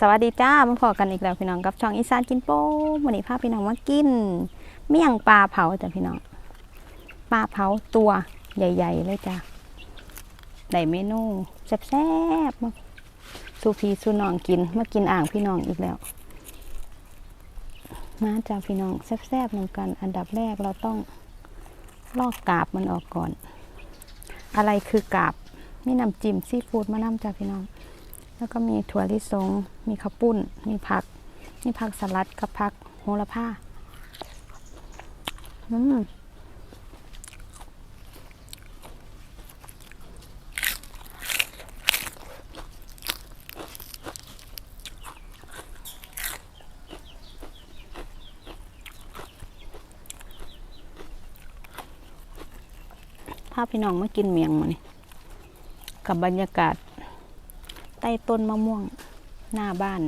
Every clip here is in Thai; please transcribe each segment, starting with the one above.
สวัสดีจ้ามาพอกันอีกแล้วพี่น้องกับช่องอีสานกินโป้วันนี้พาพี่น้องมากิน เมี่ยงปลาเผาจ้ะพี่น้องปลาเผาตัวใหญ่ ๆ เลยจ้ะได้เมนูแซ่บๆมาสูพีสูน้องกินมากินอ่างพี่น้องอีกแล้วมาจ้าพี่น้องแซ่บๆเหมือนกัน อันดับแรกเราต้องลอกกาบมันออกก่อน อะไรคือกาบนี่น้ำจิ้มซีฟู้ดมาน้ำจ้าพี่น้อง แล้วก็มีถั่วลิสง มีข้าวปุ้น มีผัก มีผักสลัดกับผักโหระพาอืมพาพี่น้องมากินเมียงมานี่กับบรรยากาศ ต้ต้นมะม่วงหน้าบ้าน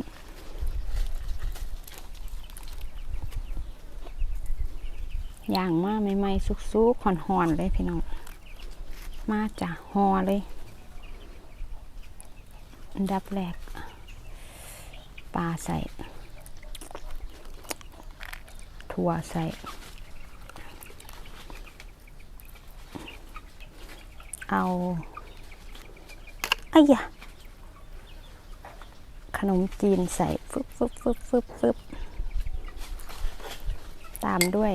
อย่างมาใหม่ๆสุกๆหอนๆเลยพี่น้อง มาจ้ะหอเลยอันดับแรกปลาใส่ ถั่วใส่เอาไอ้ยะ ขนมจีนใส่ฟึบฟึบฟึบฟึบฟึบตามด้วย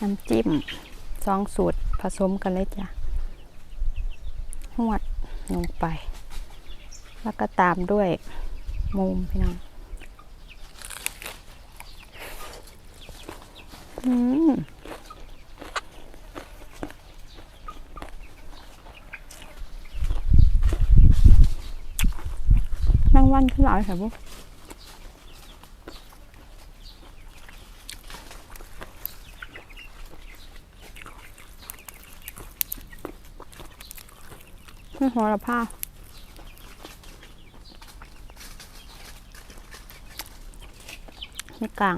น้ำจิ้มสองสูตรผสมกันเลยจ้ะหวดลงไป แล้วก็ตามด้วยมุมพี่น้อง อืม แมงวันขึ้นหลายค่ะพวกนี่หัวละผ้าไม่กลาง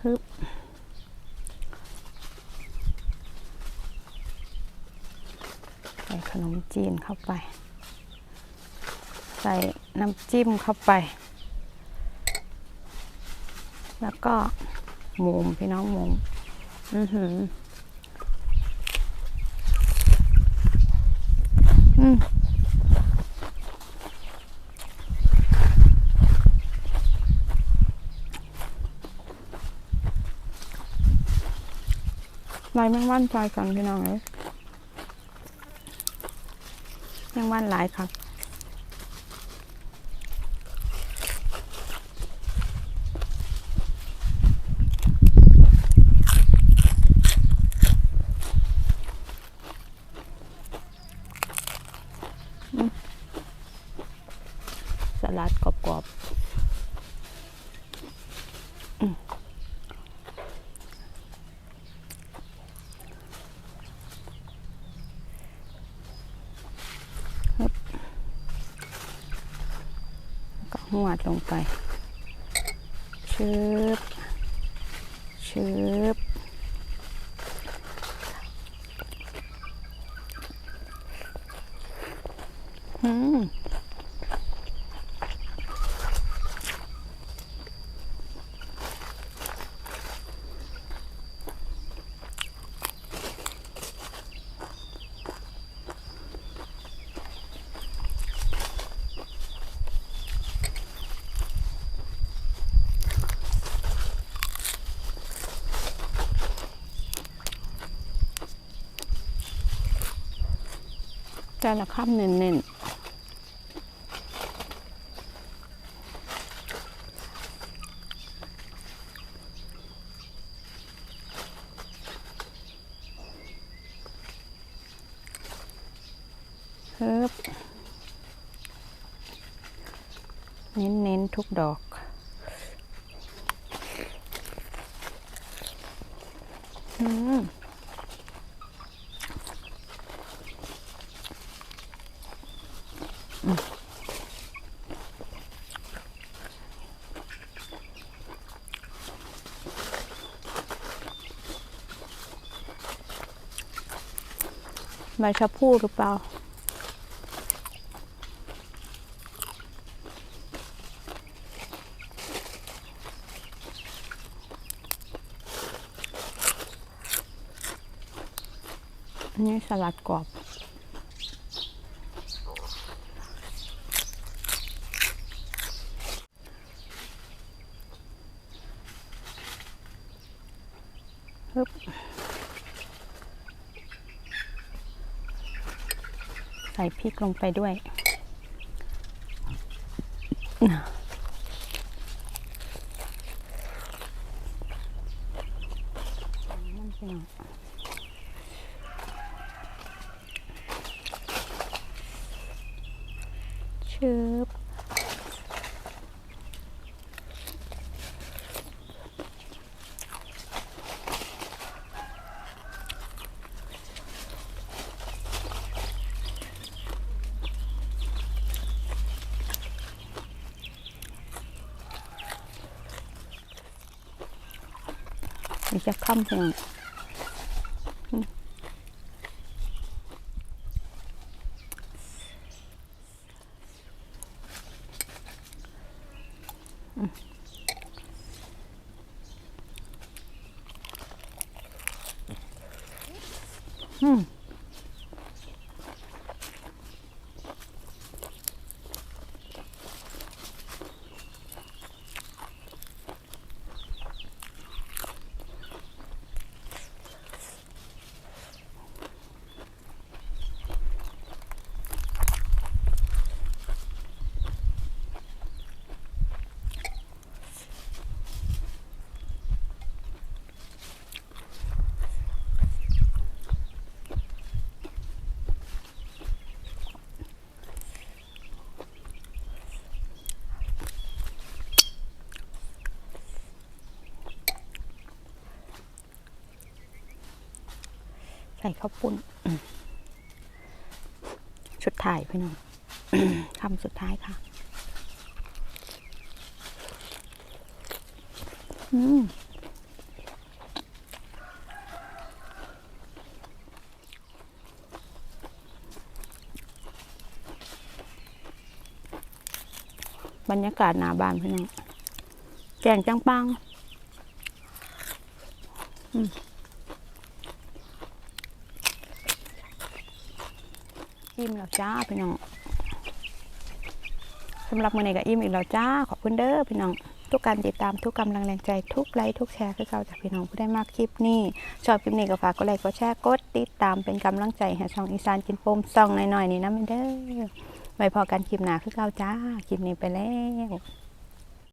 ฮึบใส่ขนมจีนเข้าไป ใส่น้ำจิ้มเข้าไป แล้วก็หมูพี่น้องหมูอือหืออืมลายแมงวันจอยกันพี่น้องเลยแมงวันหลายครับ ลัดกรอบๆอืมฮึบแล้วก็หวดลงไปชืบชืบ อืม แต่ละคำเน้นๆเฮิบเน้นๆทุกดอกอืม ใบชะพูดหรือเปล่าน,นี่สลัดกรอบฮึบ ส่พริกลงไปด้วย นั่นสิเนาะชืบ อีกจะค่ำเนาะอืม ส่ข้าวปุ้น ชุดถ่ายพี่น้องคำสุดท้ายค่ะ อืมบรรยากาศหนาบานพี่น้องแกงจังปังอิ่ม อิ่มแล้วจ้าพี่น้องสำหรับมื้อนี้ก็อิ่มอีกแล้วจ้าขอบคุณเด้อพี่น้องทุกการติดตามทุกกำลังแรงใจทุกไลค์ทุกแชร์คือเราจากพี่น้องผู้ได้มากคลิปนี้ ชอบคลิปนี้ก็ฝากกดไลค์กดแชร์กดติดตามเป็นกำลังใจให้ช่องอีสานกินโฟมซองหน่อยๆนี่นะมันเด้อไว้พอกันคลิปหน้าคือเราจ้าคลิปนี้ไปแล้ว